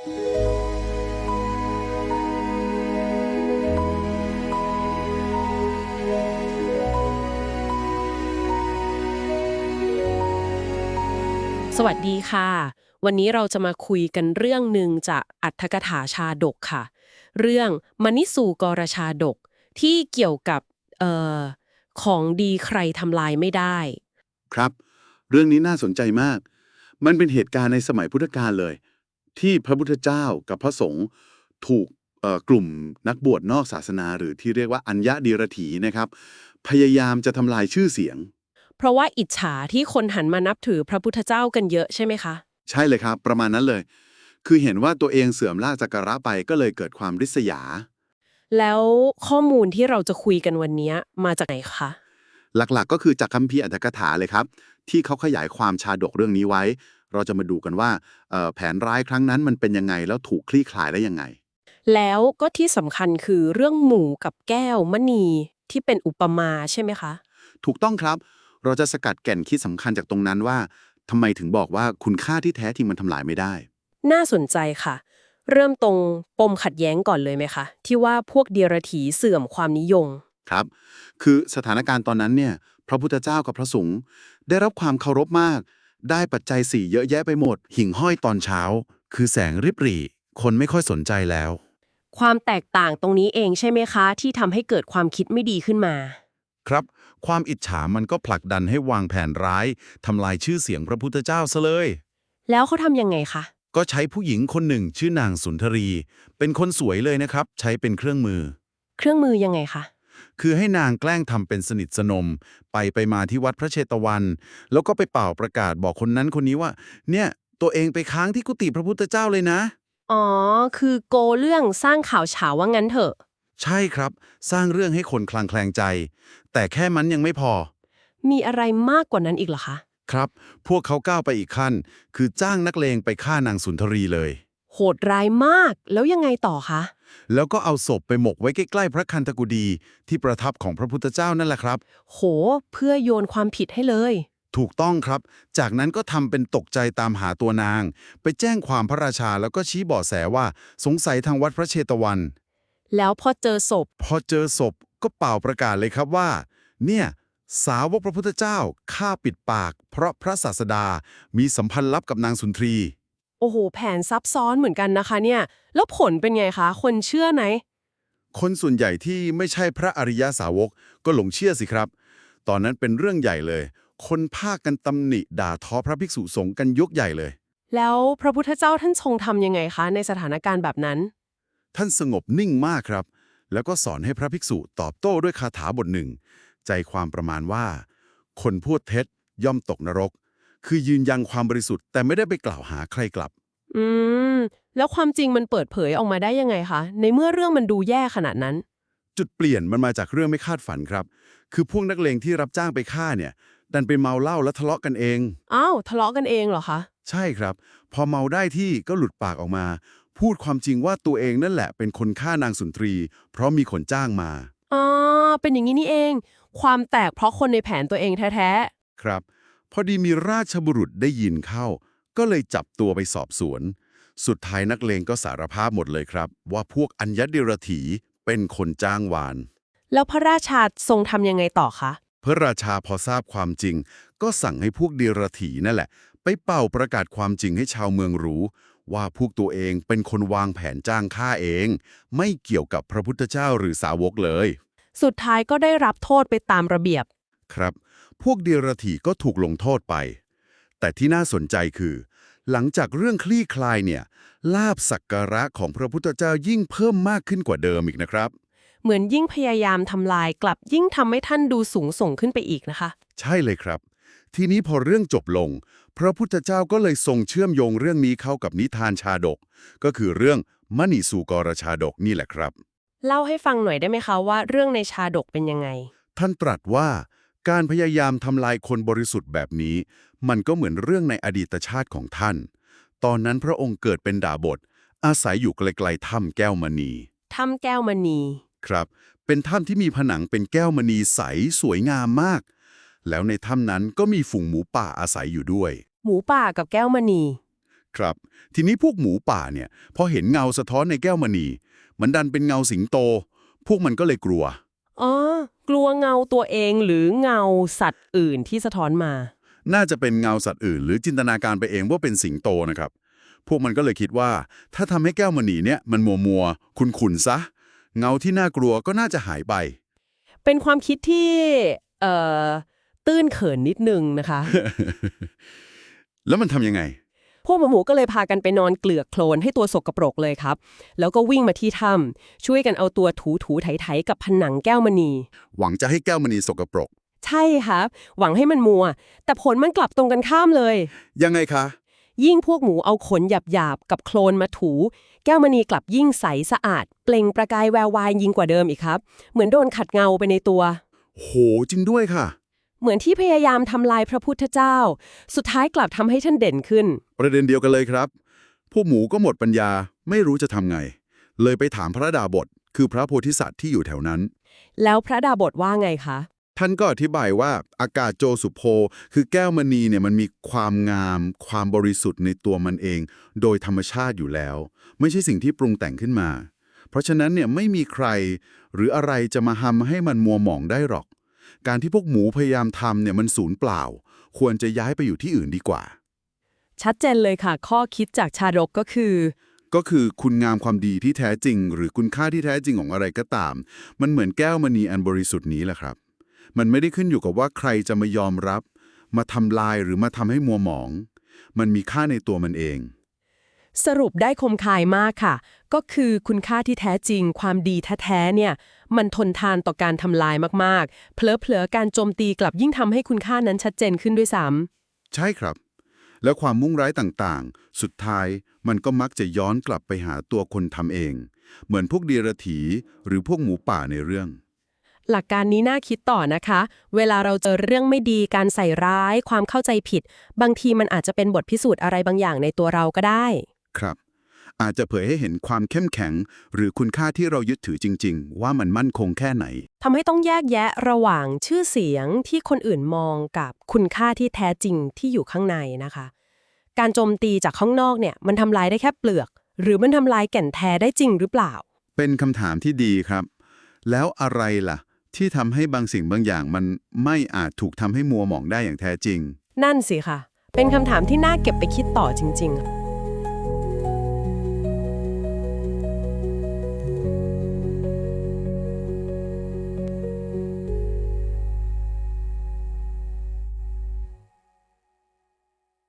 สวัสดีค่ะ วันนี้เราจะมาคุยกันเรื่องหนึ่งจากอัตถกถาชาดกค่ะ เรื่องมณิสูกรชาดกที่เกี่ยวกับออของดีใครทำลายไม่ได้ ครับ เรื่องนี้น่าสนใจมาก มันเป็นเหตุการณ์ในสมัยพุทธกาลเลย ที่พระพุทธเจ้ากับพระสงฆ์ถูกเอ่อกลุ่มนักบวชนอกศาสนา หรือที่เรียกว่าอัญญะดีรถีนะครับ พยายามจะทำลายชื่อเสียง เพราะว่าอิจฉาที่คนหันมานับถือพระพุทธเจ้ากันเยอะใช่ไหมคะ ใช่เลยครับ ประมาณนั้นเลย คือเห็นว่าตัวเองเสื่อมลาภสักการะไปก็เลยเกิดความริษยา แล้วข้อมูลที่เราจะคุยกันวันนี้มาจากไหนคะหลักๆ ก็คือจากคัมภีร์อัตถกถาเลยครับ ที่เขาขยายความชาดกเรื่องนี้ไว้ เราจะมาดูกันว่าเอ่อแผนร้ายครั้งนั้นมันเป็นยังไงแล้วถูกคลี่คลายได้ยังไง แล้วก็ที่สำคัญคือเรื่องหมูกับแก้วมณีที่เป็นอุปมาใช่ไหมคะ ถูกต้องครับ เราจะสกัดแก่นคิดสำคัญจากตรงนั้นว่าทำไมถึงบอกว่าคุณค่าที่แท้จริงมันทำลายไม่ได้ น่าสนใจค่ะ เริ่มตรงปมขัดแย้งก่อนเลยไหมคะ ที่ว่าพวกเดียรถีเสื่อมความนิยมครับ คือสถานการณ์ตอนนั้นเนี่ยพระพุทธเจ้ากับพระสงฆ์ได้รับความเคารพมาก ได้ปัจจัยสี่เยอะแยะไปหมด หิ่งห้อยตอนเช้า คือแสงริบหรี่ คนไม่ค่อยสนใจแล้ว ความแตกต่างตรงนี้เองใช่ไหมคะ ที่ทำให้เกิดความคิดไม่ดีขึ้นมา ครับ ความอิจฉามันก็ผลักดันให้วางแผนร้ายทำลายชื่อเสียงพระพุทธเจ้าซะเลย แล้วเขาทำยังไงคะ ก็ใช้ผู้หญิงคนหนึ่งชื่อนางสุนทรี เป็นคนสวยเลยนะครับ ใช้เป็นเครื่องมือ เครื่องมือยังไงคะ คือให้นางแกล้งทำเป็นสนิทสนม ไปไปมาที่วัดพระเชตวัน แล้วก็ไปเป่าประกาศบอกคนนั้นคนนี้ว่า เนี่ย ตัวเองไปค้างที่กุฏิพระพุทธเจ้าเลยนะ อ๋อ คือโกเรื่องสร้างข่าวเฉาว่างั้นเถอะ ใช่ครับ สร้างเรื่องให้คนคลางแคลงใจ แต่แค่มันยังไม่พอ มีอะไรมากกว่านั้นอีกเหรอคะ ครับ พวกเขาก้าวไปอีกขั้น คือจ้างนักเลงไปฆ่านางสุนทรีเลย โหดร้ายมากแล้วยังไงต่อคะ แล้วก็เอาศพไปหมกไว้ใกล้ๆพระคันธกุฎีที่ประทับของพระพุทธเจ้านั่นแหละครับ โห เพื่อโยนความผิดให้เลย ถูกต้องครับ จากนั้นก็ทำเป็นตกใจตามหาตัวนาง ไปแจ้งความพระราชาแล้วก็ชี้เบาะแสว่าสงสัยทางวัดพระเชตวัน แล้วพอเจอศพ พอเจอศพก็เป่าประกาศเลยครับว่า เนี่ย สาวกพระพุทธเจ้าฆ่าปิดปาก เพราะพระศาสดามีสัมพันธ์ลับกับนางสุนทรี โอ้โห แผนซับซ้อนเหมือนกันนะคะเนี่ย แล้วผลเป็นไงคะ คนเชื่อไหม คนส่วนใหญ่ที่ไม่ใช่พระอริยสาวกก็หลงเชื่อสิครับ ตอนนั้นเป็นเรื่องใหญ่เลย คนพากันตำหนิด่าท้อพระภิกษุสงฆ์กันยกใหญ่เลย แล้วพระพุทธเจ้าท่านทรงทำยังไงคะ ในสถานการณ์แบบนั้น ท่านสงบนิ่งมากครับ แล้วก็สอนให้พระภิกษุตอบโต้ด้วยคาถาบทหนึ่ง ใจความประมาณว่า คนพูดเท็จย่อมตกนรก คือยืนยันความบริสุทธิ์แต่ไม่ได้ไปกล่าวหาใครกลับ อืม แล้วความจริงมันเปิดเผยออกมาได้ยังไงคะ ในเมื่อเรื่องมันดูแย่ขนาดนั้น จุดเปลี่ยนมันมาจากเรื่องไม่คาดฝันครับ คือพวกนักเลงที่รับจ้างไปฆ่าเนี่ย ดันไปเมาเหล้าและทะเลาะกันเอง อ้าว ทะเลาะกันเองเหรอคะ ใช่ครับ พอเมาได้ที่ก็หลุดปากออกมา พูดความจริงว่าตัวเองนั่นแหละเป็นคนฆ่านางสุนทรี เพราะมีคนจ้างมา อ๋อ เป็นอย่างนี้นี่เอง ความแตกเพราะคนในแผนตัวเองแท้ครับ พอดีมีราชบุรุษได้ยินเข้า ก็เลยจับตัวไปสอบสวน สุดท้ายนักเลงก็สารภาพหมดเลยครับ ว่าพวกอัญญเดรถีเป็นคนจ้างวานๆแล้วพระราชาทรงทำยังไงต่อคะ พระราชาพอทราบความจริง ก็สั่งให้พวกเดรถีนั่นแหละ ไปเป่าประกาศความจริงให้ชาวเมืองรู้ ว่าพวกตัวเองเป็นคนวางแผนจ้างฆ่าเอง ไม่เกี่ยวกับพระพุทธเจ้าหรือสาวกเลย สุดท้ายก็ได้รับโทษไปตามระเบียบ ครับ พวกเดรถีก็ถูกลงโทษไป แต่ที่น่าสนใจคือ หลังจากเรื่องคลี่คลายเนี่ย ลาบสักการะของพระพุทธเจ้ายิ่งเพิ่มมากขึ้นกว่าเดิมอีกนะครับ เหมือนยิ่งพยายามทำลายกลับยิ่งทำให้ท่านดูสูงส่งขึ้นไปอีกนะคะ ใช่เลยครับ ทีนี้พอเรื่องจบลง พระพุทธเจ้าก็เลยทรงเชื่อมโยงเรื่องนี้เข้ากับนิทานชาดก ก็คือเรื่องมณีสูกรชาดกนี่แหละครับ เล่าให้ฟังหน่อยได้ไหมคะว่าเรื่องในชาดกเป็นยังไง ท่านตรัสว่า การพยายามทำลายคนบริสุทธิ์แบบนี้ มันก็เหมือนเรื่องในอดีตชาติของท่าน ตอนนั้นพระองค์เกิดเป็นดาบท อาศัยอยู่ไกลๆถ้ำแก้วมณีถ้ำแก้วมณี ครับ เป็นถ้ำที่มีผนังเป็นแก้วมณีใสสวยงามมาก แล้วในถ้ำนั้นก็มีฝูงหมูป่าอาศัยอยู่ด้วย หมูป่ากับแก้วมณี ครับ ทีนี้พวกหมูป่าเนี่ยพอเห็นเงาสะท้อนในแก้วมณี มันดันเป็นเงาสิงโต พวกมันก็เลยกลัว อ๋อกลัวเงาตัวเองหรือเงาสัตว์อื่นที่สะท้อนมา น่าจะเป็นเงาสัตว์อื่น หรือจินตนาการไปเองว่าเป็นสิงโตนะครับ พวกมันก็เลยคิดว่า ถ้าทำให้แก้วมณีเนี่ยมันมัวมัวๆขุนๆซะ เงาที่น่ากลัวก็น่าจะหายไป เป็นความคิดที่เอ่อตื้นเขินนิดนึงนะคะ แล้วมันทำยังไง พวกหมูหมูก็เลยพากันไปนอนเกลือกโคลนให้ตัวสกปรกเลยครับ แล้วก็วิ่งมาที่ถ้ำช่วยกันเอาตัวถูถูไถไถๆกับผนังแก้วมณี หวังจะให้แก้วมณีสกปรก ใช่ครับ หวังให้มันมัว แต่ผลมันกลับตรงกันข้ามเลย ยังไงคะ ยิ่งพวกหมูเอาขนหยาบๆกับโคลนมาถู แก้วมณีกลับยิ่งใสสะอาด เปล่งประกายแวววายยิ่งกว่าเดิมอีกครับ เหมือนโดนขัดเงาไปในตัว โหจริงด้วยค่ะ เหมือนที่พยายามทำลายพระพุทธเจ้า สุดท้ายกลับทำให้ท่านเด่นขึ้น ประเด็นเดียวกันเลยครับพวกหมูก็หมดปัญญาไม่รู้จะทำไง เลยไปถามพระดาบท คือพระโพธิสัตว์ที่อยู่แถวนั้น แล้วพระดาบทว่าไงคะ ท่านก็อธิบายว่าอากาศโจสุโพคือแก้วมณีเนี่ยมันมีความงาม ความบริสุทธิ์ในตัวมันเอง โดยธรรมชาติอยู่แล้ว ไม่ใช่สิ่งที่ปรุงแต่งขึ้นมา เพราะฉะนั้นเนี่ยไม่มีใคร หรืออะไรจะมาทำให้มันมัวหมองได้หรอก การที่พวกหมูพยายามทำเนี่ยมันสูญเปล่า ควรจะย้ายไปอยู่ที่อื่นดีกว่า ชัดเจนเลยค่ะ ข้อคิดจากชาดกก็คือ ก็คือคุณงามความดีที่แท้จริง หรือคุณค่าที่แท้จริงของอะไรก็ตาม มันเหมือนแก้วมณีอันบริสุทธิ์นี้แหละครับ มันไม่ได้ขึ้นอยู่กับว่าใครจะมายอมรับ มาทำลายหรือมาทำให้มัวหมอง มันมีค่าในตัวมันเอง สรุปได้คมคายมากค่ะ ก็คือคุณค่าที่แท้จริง ความดีแท้ๆเนี่ย มันทนทานต่อการทำลายมากๆ เพลอๆการโจมตีกลับยิ่งทำให้คุณค่านั้นชัดเจนขึ้นด้วยซ้ำใช่ครับ แล้วความมุ่งร้ายต่างๆ สุดท้ายมันก็มักจะย้อนกลับไปหาตัวคนทำเอง เหมือนพวกเดียรถีหรือพวกหมูป่าในเรื่องหลักการนี้น่าคิดต่อนะคะ เวลาเราเจอเรื่องไม่ดี การใส่ร้าย ความเข้าใจผิด บางทีมันอาจจะเป็นบทพิสูจน์อะไรบางอย่างในตัวเราก็ได้ ครับ อาจจะเผยให้เห็นความเข้มแข็ง หรือคุณค่าที่เรายึดถือจริง ๆ ว่ามันมั่นคงแค่ไหน ทำให้ต้องแยกแยะระหว่างชื่อเสียงที่คนอื่นมองกับคุณค่าที่แท้จริงที่อยู่ข้างในนะคะ การโจมตีจากข้างนอกเนี่ยมันทำลายได้แค่เปลือก หรือมันทำลายแก่นแท้ได้จริงหรือเปล่า เป็นคำถามที่ดีครับ แล้วอะไรล่ะ ที่ทำให้บางสิ่งบางอย่างมันไม่อาจถูกทำให้มัวหมองได้อย่างแท้จริง นั่นสิค่ะ เป็นคำถามที่น่าเก็บไปคิดต่อจริง ๆ